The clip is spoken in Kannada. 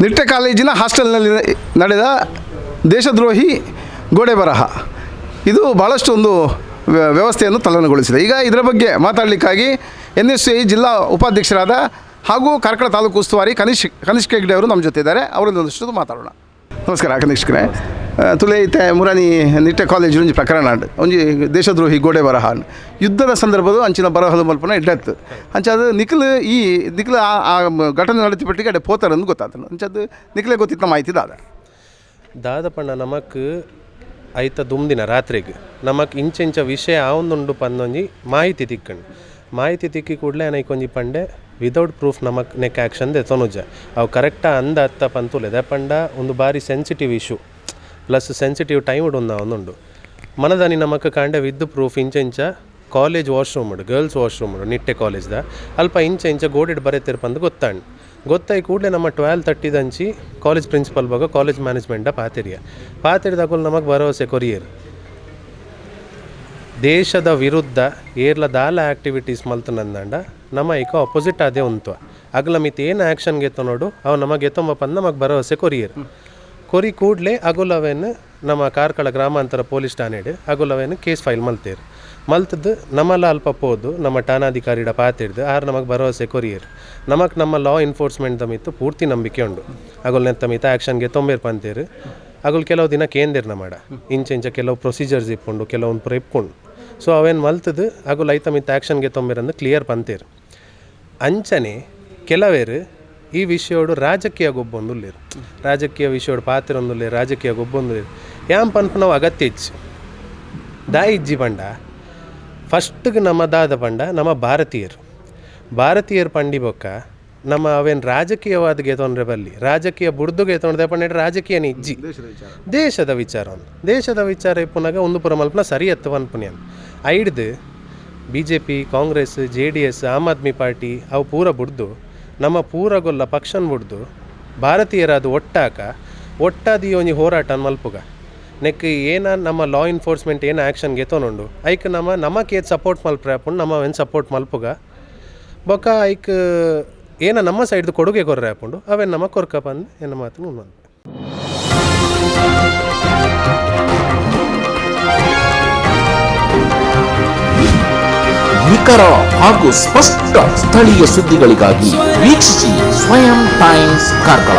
ನಿಟ್ಟೆ ಕಾಲೇಜಿನ ಹಾಸ್ಟೆಲ್ನಲ್ಲಿ ನಡೆದ ದೇಶದ್ರೋಹಿ ಗೋಡೆ ಬರಹ. ಇದು ಭಾಳಷ್ಟು ಒಂದು ವ್ಯ- ವ್ಯವಸ್ಥೆಯನ್ನು ತಲ್ಲಣಗೊಳಿಸಿದೆ. ಈಗ ಇದರ ಬಗ್ಗೆ ಮಾತಾಡಲಿಕ್ಕಾಗಿ ಎನ್ ಎಸ್ ಐ ಜಿಲ್ಲಾ ಉಪಾಧ್ಯಕ್ಷರಾದ ಹಾಗೂ ಕಾರ್ಕಳ ತಾಲೂಕು ಉಸ್ತುವಾರಿ ಕನಿಷ್ ಕನಿಷ್ಕ ಹೆಗ್ಡೆ ಅವರು ನಮ್ಮ ಜೊತೆ ಇದ್ದಾರೆ. ಅವರಿಂದ ಒಂದಷ್ಟು ಮಾತಾಡೋಣ. ನಮಸ್ಕಾರ ಕನಿಷ್ಕರೇ ಆ, ತುಲೆ ಇತ್ತೆ ಮುರಾನಿ ನಿಟ್ಟೆ ಕಾಲೇಜ್ ಒಂಜಿ ಪ್ರಕರಣ ಒಂಜಿ ದೇಶದ್ರೋಹಿ ಗೋಡೆ ಬರಹ. ಯುದ್ಧದ ಸಂದರ್ಭದ ಅಂಚಿನ ಬರಹದ ಮಲ್ಪನ ಇಡ್ಡತ್ತು ಅಂಚದು ನಿಖಿಲ್ ಈ ನಿಖಿಲ್ ಆ ಘಟನೆ ನಡೆತಿಪಟ್ಟಿಗೆ ಅಡೆ ಪೋತಾರಂದು ಗೊತ್ತಾತನು ಅಂಚದು ನಿಖಿಲೇ ಗೊತ್ತಿತ್ತ ಮಾಹಿತಿ ದಾದ. ದಾದಪಂಡ ನಮಕ್ ಐತ ದುಮ್ದಿನ ರಾತ್ರಿಗೆ. ನಮಕ್ ಇಂಚೆಂಚ ವಿಷಯ ಆವೊಂದುಂಡು ಪಂದೊಂಜಿ ಮಾಹಿತಿ ತಿಕ್ಕಂಡು. ಮಾಹಿತಿ ತಿಕ್ಕಿ ಕೂಡಲೇ ನನಗೆ ಒಂಜಿ ಪಂಡೆ ವಿದೌಟ್ ಪ್ರೂಫ್ ನಮಕ್ ನೆಕ್ ಆ್ಯಕ್ಷನ್ ದೆತೊನುಜ ಅವು ಕರೆಕ್ಟಾ ಅಂದ ಅತ್ತ ಪಂತುಲೆ ಪಂಡ ಒಂದು ಬಾರಿ sensitive issue plus sensitive time ಉಂಡು ಒಂದುಂಡು ಮನದಾನಿ ನಮಕ್ ಕಾಂಡೆ ವಿದ್ ಪ್ರೂಫ್ ಇಂಚ ಇಂಚೆಂಚ ಕಾಲೇಜ್ ವಾಶ್ರೂಮ್ ಉಂಡು ಗರ್ಲ್ಸ್ ವಾಶ್ರೂಮ್ ಉಂಡು, ನಿಟ್ಟೆ ಕಾಲೇಜ್ದ ಅಲ್ಪ ಇಂಚ ಇಂಚ ಗೋಡೆಡ್ ಬರೆತಿರ್ ಪಂದು ಗೊತ್ತಾಂಡು ಗೊತ್ತಾಯಿ ಕೂಡಲೇ ನಮ್ಮ ಟ್ವೆಲ್ ತರ್ಟಿದಂಚಿ ಕಾಲೇಜ್ ಪ್ರಿನ್ಸಿಪಲ್ ಬಗ್ಗೆ ಕಾಲೇಜ್ ಮ್ಯಾನೇಜ್ಮೆಂಟ ಪಾತಿರಿಯ. ಪಾತಿರಿದಾಗಲು ನಮಗೆ ಭರವಸೆ ಕೊರಿಯರ್. ದೇಶದ ವಿರುದ್ಧ ಏರ್ಲ ದಾಲ ಮಲ್ತು ನಂದಂಡ, ನಮ್ಮ ಈಗ ಅಪೋಸಿಟ್ ಅದೇ ಉಂತು ಅಗ್ಲ ಮಿತಿ ಏನು ಆ್ಯಕ್ಷನ್ ಗೆತ್ತು ನೋಡು, ಅವು ನಮಗೆ ಎತ್ತೊಂಬ ಪಂದ್ ನಮಗೆ ಭರವಸೆ ಕೊರಿಯರ್. ಕೊರಿ ಕೂಡಲೇ ಅಗುಲವೇನು ನಮ್ಮ ಕಾರ್ಕಳ ಗ್ರಾಮಾಂತರ ಪೊಲೀಸ್ ಠಾಣೆಡ್ ಅಗುಲವೇನು ಕೇಸ್ ಫೈಲ್ ಮಲ್ತೇರು. ಮಲ್ತದ್ದು ನಮ್ಮಲ್ಲ ಅಲ್ಪ ಪೋದು, ನಮ್ಮ ಠಾಣಾಧಿಕಾರಿಡ ಪಾತಿಡ್ದು, ಆರು ನಮಗೆ ಭರವಸೆ ಕೊರಿಯರ್. ನಮಕ್ ನಮ್ಮ ಲಾ ಎನ್ಫೋರ್ಸ್ಮೆಂಟ್ ದಮಿತ್ತು ಪೂರ್ತಿ ನಂಬಿಕೆ ಉಂಡು. ಅಗುಲ್ ನೆತ್ತ ಮಿತ ಆ್ಯಕ್ಷನ್ಗೆ ತೊಂಬೇರು ಪಂತೇರು. ಅಗುಲ್ ಕೆಲವು ದಿನ ಕೇಂದಿರ್ನ ಮಾಡ? ಇಂಚ ಇಂಚ ಕೆಲವು ಪ್ರೊಸೀಜರ್ಸ್ ಇಪ್ಪುಂಡು, ಕೆಲವೊಂದು ಪುರ ಸೊ ಅವೇನು ಮಲ್ತದು? ಹಾಗೂ ಲೈತ ಮಿತ್ತ ಆ್ಯಕ್ಷನ್ಗೆ ತೊಂಬಿರಂದು ಕ್ಲಿಯರ್ ಪಂತೀರ್ ಅಂಚನೆ ಕೆಲವೇರು ಈ ವಿಷಯೋಡು ರಾಜಕೀಯ ಗೊಬ್ಬೊಂದುಲ್ಲೇರು. ರಾಜಕೀಯ ವಿಷಯೋಡು ಪಾತಿರೊಂದುಲ್ಲೇರು, ರಾಜಕೀಯ ಗೊಬ್ಬೊಂದುಲ್ಲೇರು. ಯಾಮ್ ಪನ್ಪ ನಾವು ಅಗತ್ಯ ಇಚ್ಚು. ದಾ ಇಜ್ಜಿ ಪಂಡ. ಫಸ್ಟ್ಗೆ ನಮ್ಮ ದಾದ ಪಂಡ, ನಮ್ಮ ಭಾರತೀಯರು. ಭಾರತೀಯರು ಪಂಡಿ ಬೊಕ್ಕ ನಮ್ಮ ಅವೇನು ರಾಜಕೀಯವಾದಗೆ ತೊಂದರೆ ಬಲ್ಲಿ ರಾಜಕೀಯ ಬುಡ್ದುಗೆ ತೊಂದರೆ ಪಂಡ ರಾಜಕೀಯ ನಿಜ್ಜಿ. ದೇಶದ ವಿಚಾರ. ಒಂದು. ದೇಶದ ವಿಚಾರ ಇಪ್ಪುನಾಗ ಒಂದು ಪುರ ಮಲ್ಪನ ಸರಿ ಎತ್ತವ ಅನ್ಪುನ್ಯಾನ್ ಐಡ್ದು B J P Congress J D S Aam Aadmi Party ಅವು ಪೂರ ಬುಡ್ದು ನಮ್ಮ ಪೂರಗೊಲ್ಲ ಪಕ್ಷನ್ ಬುಡ್ದು ಭಾರತೀಯರಾದ ಒಟ್ಟಾಕ ಒಟ್ಟಾದಿ ಒಂಜಿ ಹೋರಾಟ ಮಲ್ಪುಗ. ನೆಕ್ ಏನ ನಮ್ಮ ಲಾ ಎನ್ಫೋರ್ಸ್ಮೆಂಟ್ ಏನು ಆ್ಯಕ್ಷನ್ಗೆ ತೊಗೊಂಡು ಐಕ್ ನಮ್ಮ ನಮಕ್ ಏತ್ ಸಪೋರ್ಟ್ ಮಲ್ಪ್ರೆ ನಮ್ಮ ಏನು ಸಪೋರ್ಟ್ ಮಲ್ಪುಗ. ಬೊಕ್ಕ ಐಕ್ ಏನ ನಮ್ಮ ಸೈಡ್ದು ಕೊಡುಗೆ ಕೊರ್ರೆ ಹಾಕೊಂಡು ಅವೇ ನಮ್ಮ ಕೊರ್ಕ ಬಂದು, ಏನ ಮಾತು ಮಲ್ಪೆ ನಿಖರ ಹಾಗೂ ಸ್ಪಷ್ಟ ಸ್ಥಳೀಯ ಸುದ್ದಿಗಳಿಗಾಗಿ ವೀಕ್ಷಿಸಿ ಸ್ವಯಂ ಟೈಮ್ಸ್ ಕಾರ್ಕಳ.